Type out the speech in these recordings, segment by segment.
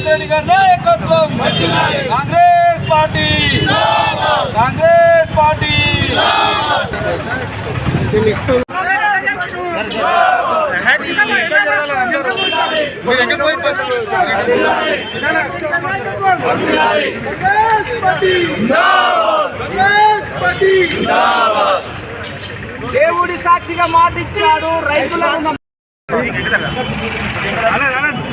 రేవంత్ రెడ్డి గారి నాయకత్వం. Congress party. Congress party. దేవుడి సాక్షిగా మాట ఇచ్చాడు రైతులకు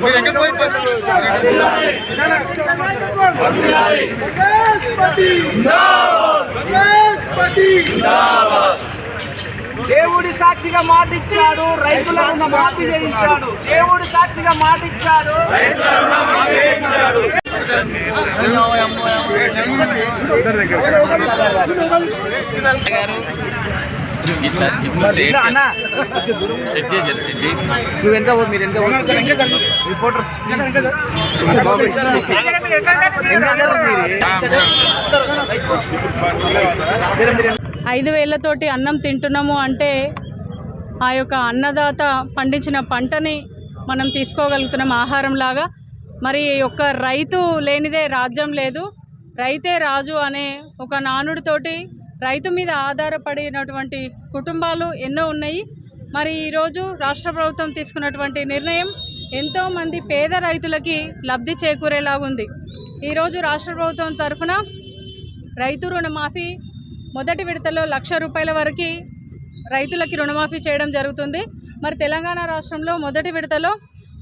మీరు ఎక్కడ పోయి దేవుడి సాక్షిగా మాట ఇచ్చాడు రైతులను మాఫీ చేయించాడు దేవుడి సాక్షిగా మాట ఇచ్చాడు ఇట్లా ఇట్లా సెట్ చేయాలి సెట్ చేయి నువ్వు ఎంత మీరు ఎంత రిపోర్టర్స్ ఐదు వేలతోటి అన్నం తింటున్నాము అంటే ఆ యొక్క అన్నదాత పండించిన పంటని మనం తీసుకోగలుగుతున్నాం ఆహారంలాగా. మరి ఒక్క రైతు లేనిదే రాజ్యం లేదు. రైతే రాజు అనే ఒక నానుడితోటి రైతు మీద ఆధారపడినటువంటి కుటుంబాలు ఎన్నో ఉన్నాయి. మరి ఈరోజు రాష్ట్ర ప్రభుత్వం తీసుకున్నటువంటి నిర్ణయం ఎంతోమంది పేద రైతులకి లబ్ధి చేకూరేలాగుంది ఈరోజు రాష్ట్ర ప్రభుత్వం తరఫున రైతు రుణమాఫీ మొదటి విడతలో లక్ష రూపాయల వరకు రైతులకి రుణమాఫీ చేయడం జరుగుతుంది. మరి తెలంగాణ రాష్ట్రంలో మొదటి విడతలో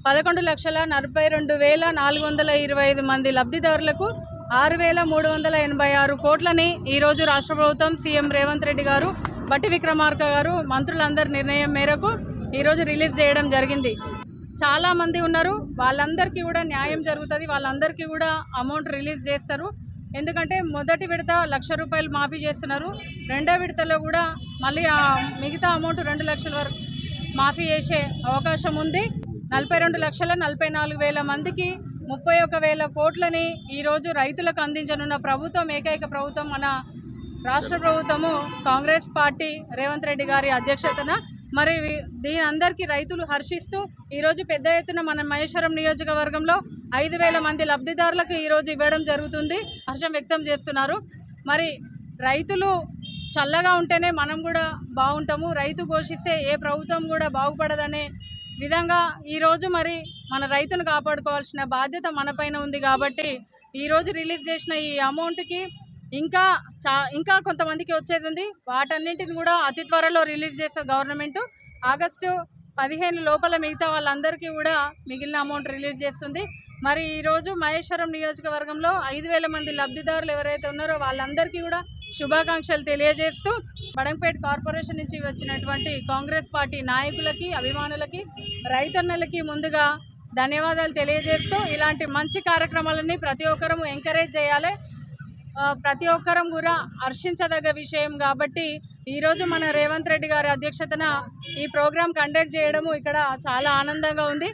పదకొండు లక్షల నలభై రెండు వేల నాలుగు వందల ఇరవై ఐదు మంది లబ్ధిదారులకు ఆరు వేల మూడు వందల ఎనభై ఆరు కోట్లని ఈరోజు రాష్ట్ర ప్రభుత్వం సీఎం రేవంత్ రెడ్డి గారు బట్టి విక్రమార్క గారు మంత్రులందరి నిర్ణయం మేరకు ఈరోజు రిలీజ్ చేయడం జరిగింది. చాలామంది ఉన్నారు. వాళ్ళందరికీ కూడా న్యాయం జరుగుతుంది. వాళ్ళందరికీ కూడా అమౌంట్ రిలీజ్ చేస్తారు. ఎందుకంటే మొదటి విడత లక్ష రూపాయలు మాఫీ చేస్తున్నారు. రెండో విడతలో కూడా మళ్ళీ మిగతా అమౌంట్ రెండు లక్షల వరకు మాఫీ చేసే అవకాశం ఉంది. నలభై రెండు లక్షల నలభై నాలుగు వేల మందికి ముప్పై ఒక వేల కోట్లని ఈరోజు రైతులకు అందించనున్న ప్రభుత్వం ఏకైక ప్రభుత్వం మన రాష్ట్ర ప్రభుత్వము కాంగ్రెస్ పార్టీ రేవంత్ రెడ్డి గారి అధ్యక్షతన. మరి దీని అందరికీ రైతులు హర్షిస్తూ ఈరోజు పెద్ద ఎత్తున మన మహేశ్వరం నియోజకవర్గంలో ఐదు వేల మంది లబ్ధిదారులకు ఈరోజు ఇవ్వడం జరుగుతుంది. హర్షం వ్యక్తం చేస్తున్నారు. మరి రైతులు చల్లగా ఉంటేనే మనం కూడా బాగుంటాము. రైతు ఘోషిస్తే ఏ ప్రభుత్వం కూడా బాగుపడదనే విధంగా ఈరోజు మరి మన రైతును కాపాడుకోవాల్సిన బాధ్యత మనపైన ఉంది కాబట్టి ఈరోజు రిలీజ్ చేసిన ఈ అమౌంట్కి ఇంకా చా ఇంకా కొంతమందికి వచ్చేది ఉంది. వాటన్నింటిని కూడా అతి త్వరలో రిలీజ్ చేసే గవర్నమెంట్ ఆగస్టు పదిహేను లోపల మిగతా వాళ్ళందరికీ కూడా మిగిలిన అమౌంట్ రిలీజ్ చేస్తుంది. మరి ఈరోజు మహేశ్వరం నియోజకవర్గంలో ఐదు వేల మంది లబ్ధిదారులు ఎవరైతే ఉన్నారో వాళ్ళందరికీ కూడా శుభాకాంక్షలు తెలియజేస్తూ బడంపేట కార్పొరేషన్ నుంచి వచ్చినటువంటి కాంగ్రెస్ పార్టీ నాయకులకి అభిమానులకి రైతన్నలకి ముందుగా ధన్యవాదాలు తెలియజేస్తూ ఇలాంటి మంచి కార్యక్రమాలని ప్రతి ఒక్కరము ఎంకరేజ్ చేయాలి. ప్రతి ఒక్కరం కూడా హర్షించదగ్గ విషయం కాబట్టి ఈరోజు మన రేవంత్ రెడ్డి గారి అధ్యక్షతన ఈ ప్రోగ్రాం కండక్ట్ చేయడము ఇక్కడ చాలా ఆనందంగా ఉంది.